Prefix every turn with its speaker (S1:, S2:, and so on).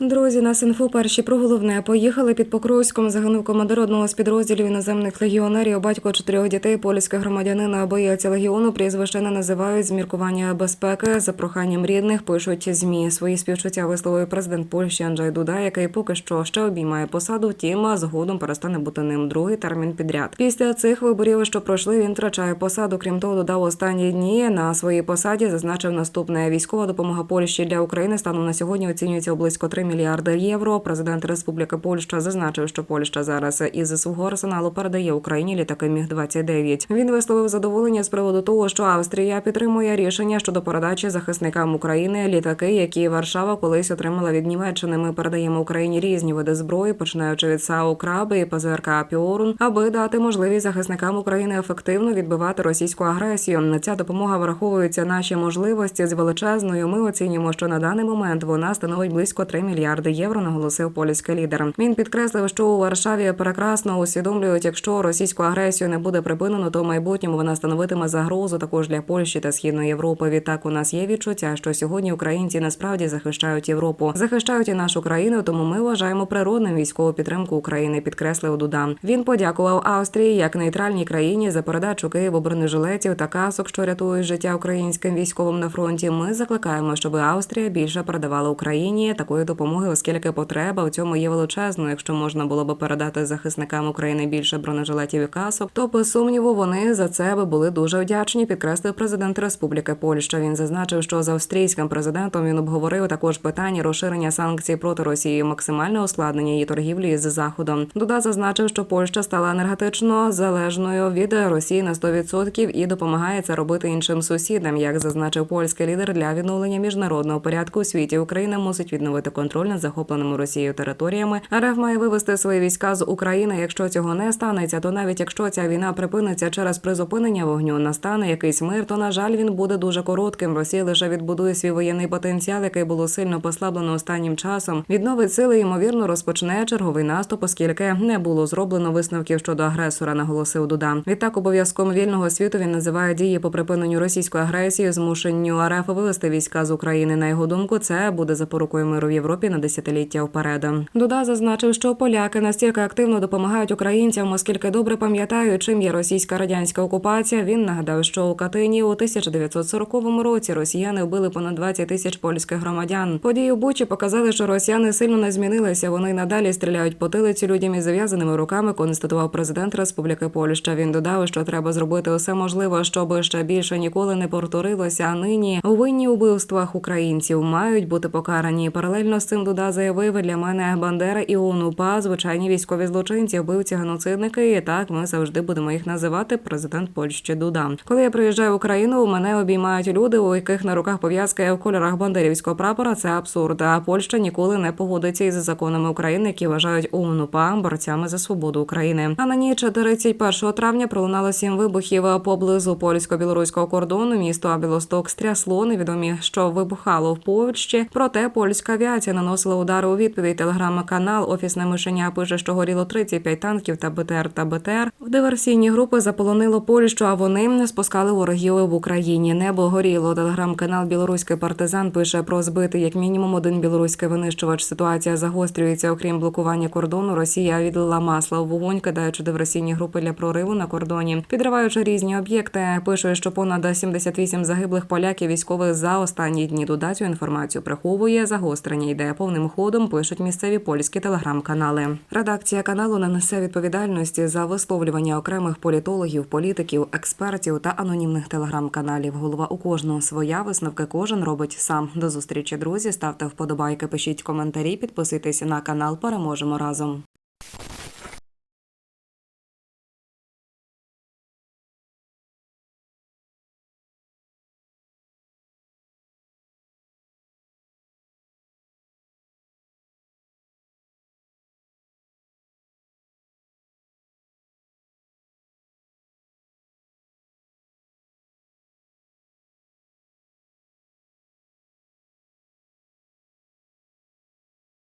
S1: Друзі, на інфо перші про головне поїхали під Покровськом. Загинув командир одного з підрозділів іноземних легіонерів. Батько чотирьох дітей, польських громадянина боєць легіону. Прізвище не називають з міркування безпеки. За проханням рідних пишуть змі. Свої співчуття висловив президент Польщі Анджей Дуда, який поки що ще обіймає посаду. Втім, згодом перестане бути ним другий термін підряд. Після цих виборів, що пройшли, він втрачає посаду. Крім того, додав останні дні на своїй посаді. Зазначив наступне військова допомога Польщі для України станом на сьогодні оцінюється близько 3 мільярди євро. Президент Республіки Польща зазначив, що Польща зараз із свого арсеналу передає Україні літаки Міг 29 Він висловив задоволення з приводу того, що Австрія підтримує рішення щодо передачі захисникам України літаки, які Варшава колись отримала від Німеччини. Ми передаємо Україні різні види зброї, починаючи від САУ «Краби» і ПЗРК Піорун, аби дати можливість захисникам України ефективно відбивати російську агресію. На ця допомога враховуються наші можливості з величезною. Ми оцінюємо, що на даний момент вона становить близько 3 мільярди євро. Наголосив польський лідер. Він підкреслив, що у Варшаві прекрасно усвідомлюють, якщо російську агресію не буде припинено, то в майбутньому вона становитиме загрозу також для Польщі та Східної Європи. Відтак у нас є відчуття, що сьогодні українці насправді захищають Європу, захищають і нашу країну. Тому ми вважаємо природним військову підтримку України. Підкреслив Дуда. Він подякував Австрії як нейтральній країні за передачу Києву бронежилетів та касок, що рятують життя українським військовим на фронті. Ми закликаємо, щоб Австрія більше передавала Україні такої допомоги, оскільки потреба в цьому є величезною. Якщо можна було би передати захисникам України більше бронежилетів і касок, то без сумніву вони за це би були дуже вдячні. Підкреслив президент Республіки Польща. Він зазначив, що з австрійським президентом він обговорив також питання розширення санкцій проти Росії, максимальне ускладнення її торгівлі з заходом. Дуда зазначив, що Польща стала енергетично залежною від Росії на 100% і допомагає це робити іншим сусідам. Як зазначив польський лідер для відновлення міжнародного порядку у світі, Україна мусить відновити контроль над захопленими Росією територіями. РФ має вивести свої війська з України. Якщо цього не станеться, то навіть якщо ця війна припиниться через призупинення вогню, настане якийсь мир, то на жаль він буде дуже коротким. Росія лише відбудує свій воєнний потенціал, який було сильно послаблено останнім часом. Відновить сили ймовірно розпочне черговий наступ, оскільки не було зроблено висновків щодо агресора, наголосив Дуда. Відтак обов'язком вільного світу він називає дії по припиненню російської агресії, змушенню РФ вивести війська з України. На його думку, це буде запорукою миру в Європі на десятиліття вперед. Дуда зазначив, що поляки настільки активно допомагають українцям, оскільки добре пам'ятають, чим є російська радянська окупація. Він нагадав, що у Катині у 1940 році росіяни вбили понад 20 тисяч польських громадян. Події у Бучі показали, що росіяни сильно не змінилися. Вони надалі стріляють по тилиці людям із зав'язаними руками. Констатував президент Республіки Польща. Він додав, що треба зробити усе можливе, щоб ще більше ніколи не повторилося. А нині винні убивствах українців мають бути покарані. Паралельно з цим Дуда заявив для мене Бандера і ОНУПА, звичайні військові злочинці, вбивці, геноцидники. І так ми завжди будемо їх називати. Президент Польщі Дуда. Коли я приїжджаю в Україну, у мене обіймають люди, у яких на руках пов'язка в кольорах бандерівського прапора. Це абсурд. А Польща ніколи не погодиться із законами України, які вважають ОНУПА борцями за свободу України. А на ніч 31 травня пролунало сім вибухів поблизу польсько-білоруського кордону. Місто Білосток стрясло. Невідомі, що вибухало в Польщі. Проте польська авіація наносила удари у відповідь. Телеграм-канал Офісне мишеня пише, що горіло 35 танків та БТР та БТР. В диверсійні групи заполонило Польщу, а вони не спускали ворогів в Україні. Небо горіло. Телеграм-канал Білоруський партизан пише про збитий як мінімум один білоруський винищувач. Ситуація загострюється. Окрім блокування кордону, Росія відлила масло в вогонь, кидаючи диверсійні групи для прориву на кордоні, підриваючи різні об'єкти. Пише, що понад 78 загиблих поляків військових за останні дні Дуда цю інформацію приховує. Загострення йде повним ходом. Пишуть місцеві польські телеграм-канали. Редакція каналу не несе відповідальності за висловлювання окремих політологів, політиків, експертів та анонімних телеграм-каналів. Голова у кожного своя висновки кожен робить сам. До зустрічі, друзі. Ставте вподобайки, пишіть коментарі, підписуйтесь на канал. Переможемо разом.